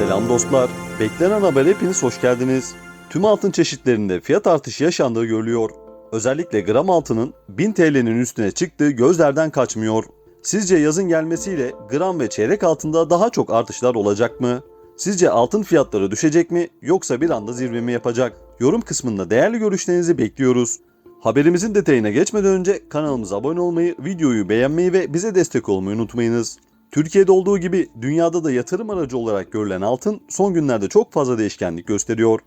Selam dostlar. Beklenen haber hepiniz hoş geldiniz. Tüm altın çeşitlerinde fiyat artışı yaşandığı görülüyor. Özellikle gram altının 1000 TL'nin üstüne çıktığı gözlerden kaçmıyor. Sizce yazın gelmesiyle gram ve çeyrek altında daha çok artışlar olacak mı? Sizce altın fiyatları düşecek mi yoksa bir anda zirve mi yapacak? Yorum kısmında değerli görüşlerinizi bekliyoruz. Haberimizin detayına geçmeden önce kanalımıza abone olmayı, videoyu beğenmeyi ve bize destek olmayı unutmayınız. Türkiye'de olduğu gibi dünyada da yatırım aracı olarak görülen altın son günlerde çok fazla değişkenlik gösteriyor.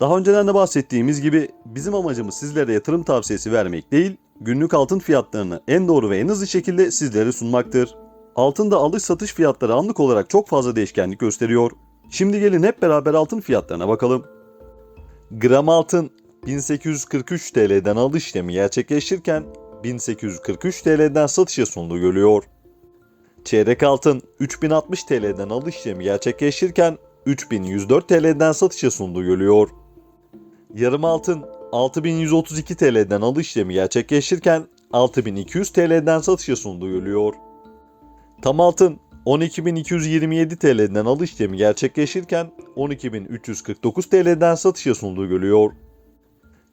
Daha önceden de bahsettiğimiz gibi bizim amacımız sizlere yatırım tavsiyesi vermek değil, günlük altın fiyatlarını en doğru ve en hızlı şekilde sizlere sunmaktır. Altında alış satış fiyatları anlık olarak çok fazla değişkenlik gösteriyor. Şimdi gelin hep beraber altın fiyatlarına bakalım. Gram altın 1843 TL'den alış işlemi gerçekleşirken 1843 TL'den satışa sunduğu görülüyor. Çeyrek altın 3060 TL'den alış işlemi gerçekleşirken 3104 TL'den satışa sunduğu görülüyor. Yarım altın 6132 TL'den alış işlemi gerçekleşirken 6200 TL'den satışa sunduğu görülüyor. Tam altın 12227 TL'den alış işlemi gerçekleşirken 12349 TL'den satışa sunduğu görülüyor.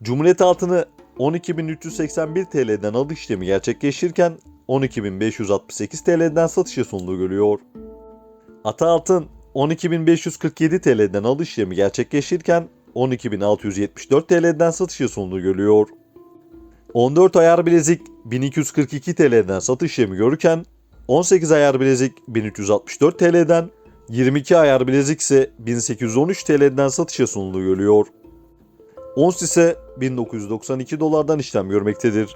Cumhuriyet altını 12381 TL'den alış işlemi gerçekleşirken 12568 TL'den satışa sunduğu görülüyor. Ata altın 12547 TL'den alış işlemi gerçekleşirken 12674 TL'den satışa sunduğu görülüyor. 14 ayar bilezik 1242 TL'den satış işlemi görürken 18 ayar bilezik 1364 TL'den 22 ayar bilezik ise 1813 TL'den satışa sunduğu görülüyor. Ons ise 1992 dolardan işlem görmektedir.